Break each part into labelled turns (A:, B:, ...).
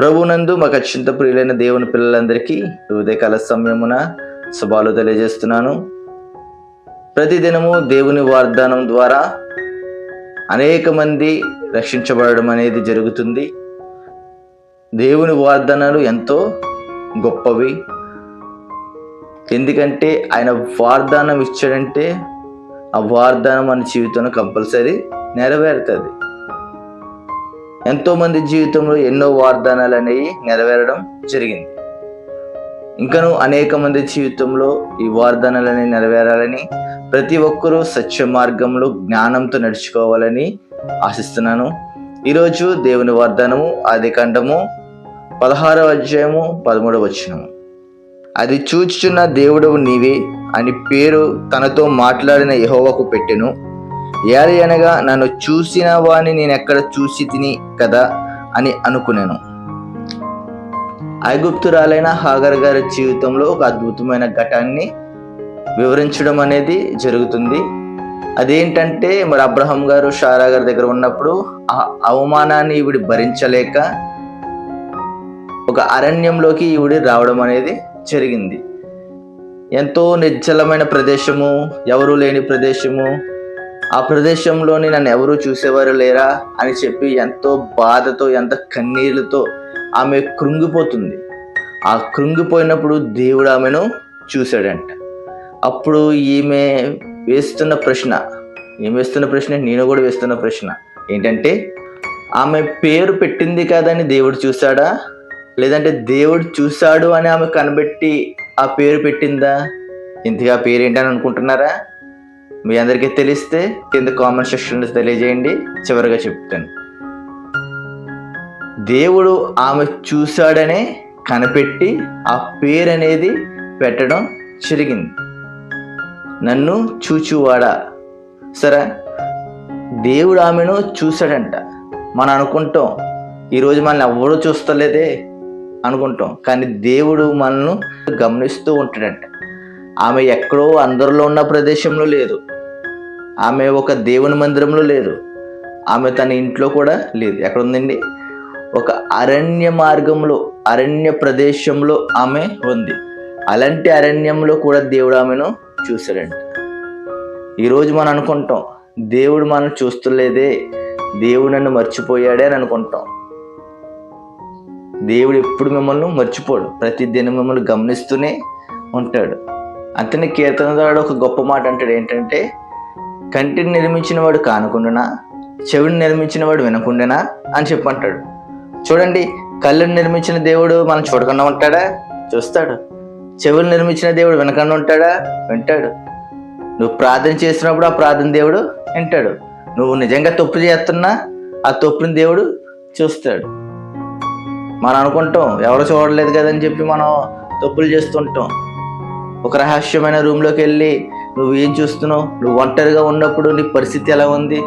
A: ప్రభునందు మాకు అత్యంత ప్రియులైన దేవుని పిల్లలందరికీ ఉదయకాల సమయమున శుభాలు తెలియజేస్తున్నాను. ప్రతిదినము దేవుని వాగ్దానం ద్వారా అనేక మంది రక్షించబడడం అనేది జరుగుతుంది. దేవుని వాగ్దానాలు ఎంతో గొప్పవి. ఎందుకంటే ఆయన వాగ్దానం ఇచ్చాడంటే ఆ వాగ్దానం మన జీవితంలో కంపల్సరీ నెరవేరుతుంది. ఎంతోమంది జీవితంలో ఎన్నో వాగ్దానాలు అనేవి నెరవేరడం జరిగింది. ఇంకను అనేక మంది జీవితంలో ఈ వాగ్దానాలు నెరవేరాలని ప్రతి ఒక్కరూ సత్య మార్గంలో జ్ఞానంతో నడుచుకోవాలని ఆశిస్తున్నాను. ఈరోజు దేవుని వాగ్దానము ఆది కాండము పదహారవ అధ్యాయము పదమూడవ వచనము. అది చూచుచున్న దేవుడవు నీవే అని పేరు తనతో మాట్లాడిన యహోవకు పెట్టెను. ఏది అనగా నన్ను చూసిన వాణ్ణి నేను ఎక్కడ చూసి తిని కదా అని అనుకున్నాను ఐగుప్తురాలైన హాగర్ గారి జీవితంలో ఒక అద్భుతమైన ఘటాన్ని వివరించడం అనేది జరుగుతుంది. అదేంటంటే మరి అబ్రహం గారు షారా గారి దగ్గర ఉన్నప్పుడు ఆ అవమానాన్ని ఈవిడి భరించలేక ఒక అరణ్యంలోకి ఈవిడి రావడం అనేది జరిగింది. ఎంతో నిర్జలమైన ప్రదేశము ఎవరూ లేని ప్రదేశము ఆ ప్రదేశంలోని నన్ను ఎవరూ చూసేవారు లేరా అని చెప్పి ఎంతో బాధతో ఎంత కన్నీళ్ళతో ఆమె కృంగిపోతుంది. ఆ కృంగిపోయినప్పుడు దేవుడు ఆమెను చూశాడంట. అప్పుడు ఈమె వేస్తున్న ప్రశ్న ఏం వేస్తున్న ప్రశ్న నేను కూడా వేస్తున్న ప్రశ్న ఏంటంటే ఆమె పేరు పెట్టింది కాదని దేవుడు చూశాడా? లేదంటే దేవుడు చూశాడు అని ఆమె కనబెట్టి ఆ పేరు పెట్టిందా? ఇంతగా పేరు ఏంటని అనుకుంటున్నారా? మీ అందరికీ తెలిస్తే కింద కామెంట్ సెక్షన్లో తెలియజేయండి. చివరిగా చెప్తాను. దేవుడు ఆమె చూశాడనే కనిపెట్టి ఆ పేరు అనేది పెట్టడం జరిగింది. నన్ను చూచువాడా? సరే దేవుడు ఆమెను చూశాడంట. మనం అనుకుంటాం ఈరోజు మనల్ని ఎవడో చూస్తలేదే అనుకుంటాం. కానీ దేవుడు మనల్ని గమనిస్తూ ఉంటాడంట. ఆమె ఎక్కడో అందరిలో ఉన్న ప్రదేశంలో లేదు. ఆమె ఒక దేవుని మందిరంలో లేదు. ఆమె తన ఇంట్లో కూడా లేదు. ఎక్కడ ఉందండి? ఒక అరణ్య మార్గంలో అరణ్య ప్రదేశంలో ఆమె ఉంది. అలాంటి అరణ్యంలో కూడా దేవుడు ఆమెను చూశాడంట. ఈరోజు మనం అనుకుంటాం దేవుడు మనం చూస్తలేదే దేవుడు నన్ను మర్చిపోయాడే అని అనుకుంటాం. దేవుడు ఎప్పుడు మిమ్మల్ని మర్చిపోడు. ప్రతి దినం మిమ్మల్ని గమనిస్తూనే ఉంటాడు. అంతనే కీర్తనదాడు ఒక గొప్ప మాట అంటాడు. ఏంటంటే కంటిని నిర్మించిన వాడు కానుకుండునా? చెవిని నిర్మించిన వాడు వినకుండానా? అని చెప్పంటాడు. చూడండి కళ్ళని నిర్మించిన దేవుడు మనం చూడకుండా ఉంటాడా? చూస్తాడు. చెవులు నిర్మించిన దేవుడు వినకుండా ఉంటాడా? వింటాడు. నువ్వు ప్రార్థన చేసినప్పుడు ఆ ప్రార్థన దేవుడు వింటాడు. నువ్వు నిజంగా తప్పు చేస్తున్నా ఆ తప్పుని దేవుడు చూస్తాడు. మనం అనుకుంటాం ఎవరు చూడలేదు కదని చెప్పి మనం తప్పులు చేస్తుంటాం. ఒక రహస్యమైన రూమ్లోకి వెళ్ళి నువ్వు ఏం చూస్తున్నావు? నువ్వు ఒంటరిగా ఉన్నప్పుడు నీ పరిస్థితి ఎలా ఉంది?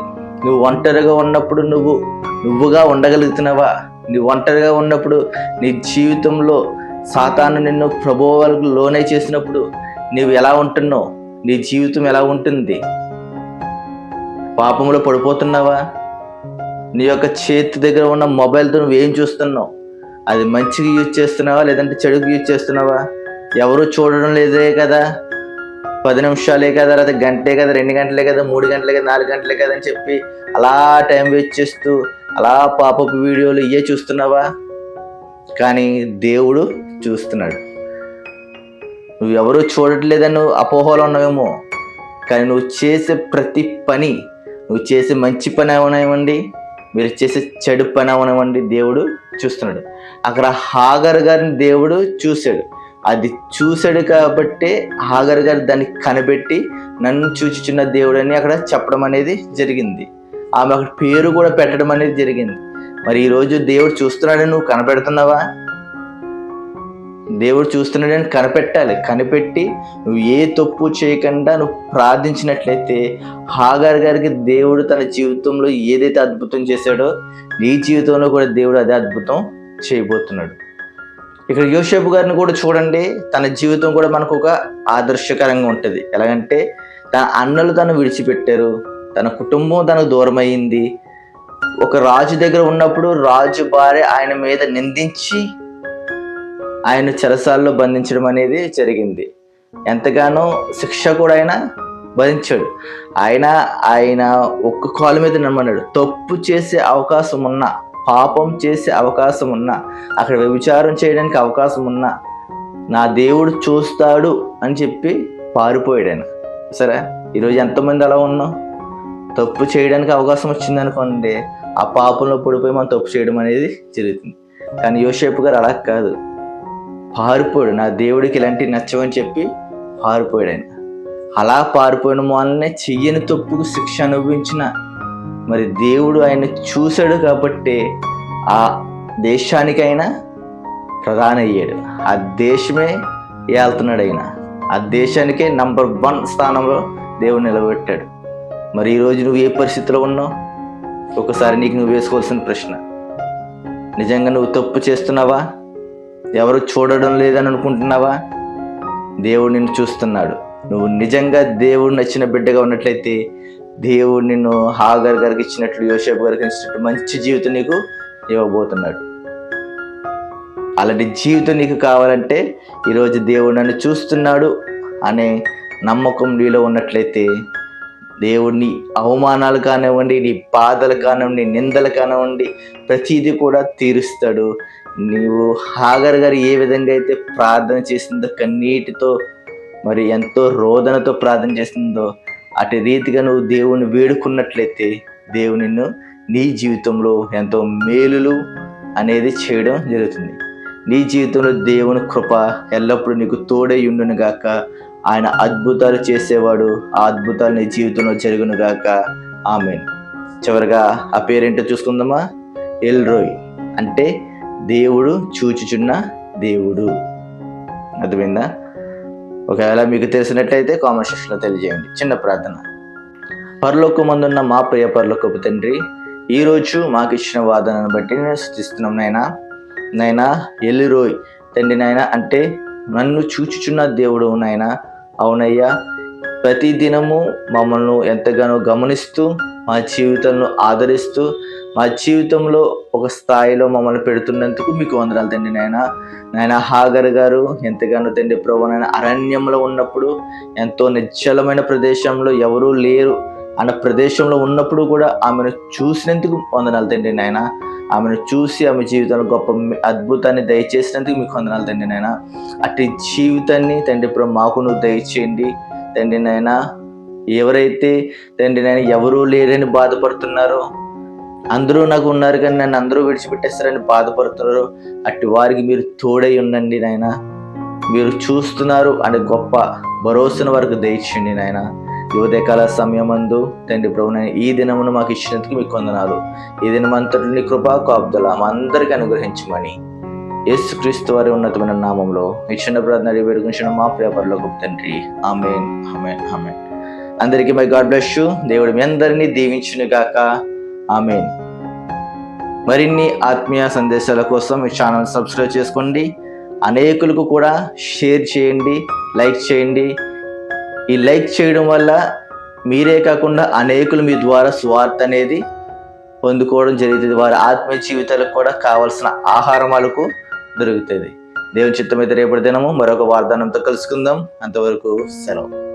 A: నువ్వు ఒంటరిగా ఉన్నప్పుడు నువ్వు నువ్వుగా ఉండగలుగుతున్నావా? నువ్వు ఒంటరిగా ఉన్నప్పుడు నీ జీవితంలో సాతాను నిన్ను ప్రభువులకు లోనే చేసినప్పుడు నువ్వు ఎలా ఉంటున్నావు? నీ జీవితం ఎలా ఉంటుంది? పాపంలో పడిపోతున్నావా? నీ యొక్క చేతి దగ్గర ఉన్న మొబైల్తో నువ్వు ఏం చూస్తున్నావు? అది మంచిగా యూజ్ చేస్తున్నావా? లేదంటే చెడుకు యూజ్ చేస్తున్నావా? ఎవరు చూడడం లేదే కదా? పది నిమిషాలే కదా లేదా గంటే కదా రెండు గంటలే కదా మూడు గంటలే కదా నాలుగు గంటలే కదా అని చెప్పి అలా టైం వేస్ట్ చేస్తూ అలా పాపపు వీడియోలు ఇవే చూస్తున్నావా? కానీ దేవుడు చూస్తున్నాడు. నువ్వు ఎవరు చూడట్లేదని నువ్వు అపోహలో ఉన్నావేమో కానీ నువ్వు చేసే ప్రతి పని నువ్వు చేసే మంచి పని అవనివ్వండి మీరు చేసే చెడు పని అవనివ్వండి దేవుడు చూస్తున్నాడు. అక్కడ హాగర్ గారిని దేవుడు చూశాడు. అది చూశాడు కాబట్టే హాగర్ గారు దాన్ని కనిపెట్టి నన్ను చూచుచున్న దేవుడు అని అక్కడ చెప్పడం అనేది జరిగింది. ఆమె అక్కడ పేరు కూడా పెట్టడం అనేది జరిగింది. మరి ఈరోజు దేవుడు చూస్తున్నాడని నువ్వు కనపెడుతున్నావా? దేవుడు చూస్తున్నాడని కనిపెట్టాలి. కనిపెట్టి నువ్వు ఏ తప్పు చేయకుండా నువ్వు ప్రార్థించినట్లయితే హాగార్ గారికి దేవుడు తన జీవితంలో ఏదైతే అద్భుతం చేశాడో నీ జీవితంలో కూడా దేవుడు అదే అద్భుతం చేయబోతున్నాడు. ఇక్కడ యోసేపు గారిని కూడా చూడండి తన జీవితం కూడా మనకు ఒక ఆదర్శకరంగా ఉంటుంది. ఎలాగంటే తన అన్నలు తను విడిచిపెట్టారు తన కుటుంబం తనకు దూరమైంది ఒక రాజు దగ్గర ఉన్నప్పుడు రాజు భార్య ఆయన మీద నిందించి ఆయన చెరసాల్లో బంధించడం అనేది జరిగింది. ఎంతగానో శిక్ష కూడా ఆయన భరించాడు. ఆయన ఆయన ఒక్క కాలు మీద నమ్మన్నాడు తప్పు చేసే అవకాశం ఉన్నా పాపం చేసే అవకాశం ఉన్నా అక్కడ వ్యభిచారం చేయడానికి అవకాశం ఉన్నా నా దేవుడు చూస్తాడు అని చెప్పి పారిపోయాడు ఆయన సరే ఈరోజు ఎంతమంది అలా ఉన్నాం? తప్పు చేయడానికి అవకాశం వచ్చింది అనుకోండి ఆ పాపంలో పడిపోయి మనం తప్పు చేయడం అనేది జరుగుతుంది. కానీ యోసేపు గారు అలా కాదు. పారిపోయాడు నా దేవుడికి ఇలాంటివి నచ్చవని చెప్పి పారిపోయాడు ఆయన అలా పారిపోయిన వాళ్ళనే చెయ్యని తప్పుకు శిక్ష అనుభవించిన మరి దేవుడు ఆయన చూశాడు కాబట్టి ఆ దేశానికైనా ప్రధాన అయ్యాడు. ఆ దేశమే ఏళ్తున్నాడు ఆయన. ఆ దేశానికే నంబర్ వన్ స్థానంలో దేవుడు నిలబెట్టాడు. మరి ఈరోజు నువ్వు ఏ పరిస్థితిలో ఉన్నావు? ఒకసారి నీకు నువ్వు వేసుకోవాల్సిన ప్రశ్న. నిజంగా నువ్వు తప్పు చేస్తున్నావా? ఎవరు చూడడం లేదని అనుకుంటున్నావా? దేవుడు నిన్ను చూస్తున్నాడు. నువ్వు నిజంగా దేవుడు నచ్చిన బిడ్డగా ఉన్నట్లయితే దేవుడు నిన్ను హాగర్ గారికి ఇచ్చినట్లు యోసేపు గారికి ఇచ్చినట్టు మంచి జీవితం నీకు ఇవ్వబోతున్నాడు. అలాంటి జీవితం నీకు కావాలంటే ఈరోజు దేవుడు నన్ను చూస్తున్నాడు అనే నమ్మకం నీలో ఉన్నట్లయితే దేవుడిని అవమానాలు కానివ్వండి నీ బాధలు కానివ్వండి నిందలు కానివ్వండి ప్రతిదీ కూడా తీరుస్తాడు. నీవు హాగర్ గారు ఏ విధంగా అయితే ప్రార్థన చేసిందో కన్నీటితో మరి ఎంతో రోదనతో ప్రార్థన చేసిందో అటు రీతిగా నువ్వు దేవుని వేడుకున్నట్లయితే దేవుని నిన్ను నీ జీవితంలో ఎంతో మేలులు అనేది చేయడం జరుగుతుంది. నీ జీవితంలో దేవుని కృప ఎల్లప్పుడూ నీకు తోడై ఉండును గాక. ఆయన అద్భుతాలు చేసేవాడు ఆ అద్భుతాలు నీ జీవితంలో జరుగును గాక. ఆమె చివరిగా ఆ పేరేంటో చూసుకుందామా? ఎల్రోయ్ అంటే దేవుడు చూచుచున్న దేవుడు. అర్థమైందా? ఒకవేళ మీకు తెలిసినట్లయితే కామెంట్ సెక్షన్లో తెలియజేయండి. చిన్న ప్రార్థన. పరలోకమందున్న మా ప్రియ పరలోకపు తండ్రి ఈరోజు మాకు ఇచ్చిన వాదనను బట్టి నేను సృష్టిస్తున్నాం నాయనా. నైనా ఎల్లిరోయ్ తండ్రి నాయన అంటే నన్ను చూచుచున్న దేవుడు నాయన. అవునయ్యా ప్రతి దినము మమ్మల్ని ఎంతగానో గమనిస్తూ మా జీవితంలో ఆదరిస్తూ మా జీవితంలో ఒక స్థాయిలో మమ్మల్ని పెడుతున్నందుకు మీకు వందనాలు తండ్రి నాయన. నాయన హాగర్ గారు ఎంతగానో తండ్రి ప్రభు నాయన అరణ్యంలో ఉన్నప్పుడు ఎంతో నిశ్చలమైన ప్రదేశంలో ఎవరూ లేరు అన్న ప్రదేశంలో ఉన్నప్పుడు కూడా ఆమెను చూసినందుకు వందనాలు తండ్రి నాయన. ఆమెను చూసి ఆమె జీవితంలో గొప్ప అద్భుతాన్ని దయచేసినందుకు మీకు వందనాలు తండ్రి నాయన. అట్టి జీవితాన్ని తండ్రి ప్రభు మాకు నువ్వు దయచేయండి తండ్రి నాయన. ఎవరైతే తండ్రి నాయన ఎవరూ లేరని బాధపడుతున్నారో అందరూ నాకు ఉన్నారు కానీ నన్ను అందరూ విడిచిపెట్టేస్తారని బాధపడుతున్నారు. అట్టి వారికి మీరు తోడై ఉండండి నాయన. మీరు చూస్తున్నారు అనే గొప్ప భరోసాను వరకు దయచేయండి నాయన. యువదేకాల సమయం సమయమందు తండ్రి ప్రభు నాయన ఈ దినమును మాకు ఇచ్చినందుకు మీకు వందనాలు. ఈ దినమంతటి నీ కృపా కాపుదల మా అందరికీ అనుగ్రహించమని యేసు క్రీస్తు వారి ఉన్నతమైన నామంలో ఈ చిన్న ప్రార్థన అడిగి వేడుకుంటున్న మా పేపర్లో గొప్ప తండ్రి. Amen amen amen. అందరికీ మై గాడ్ బ్లెస్ యూ. దేవుడు మీ అందరినీ దీవించును గాక ఆమెన్. మరిన్ని ఆత్మీయ సందేశాల కోసం ఈ ఛానల్ సబ్స్క్రైబ్ చేసుకోండి. అనేకులకు కూడా షేర్ చేయండి లైక్ చేయండి. ఈ లైక్ చేయడం వల్ల మీరే కాకుండా అనేకులు మీ ద్వారా స్వార్థ అనేది పొందుకోవడం జరుగుతుంది. వారి ఆత్మీయ జీవితాలకు కూడా కావాల్సిన ఆహారం వాళ్ళకు దొరుకుతుంది. దేవుని చిత్తమైతే రేపటి దినము మరొక వార్ధానంతో కలుసుకుందాం. అంతవరకు సెలవు.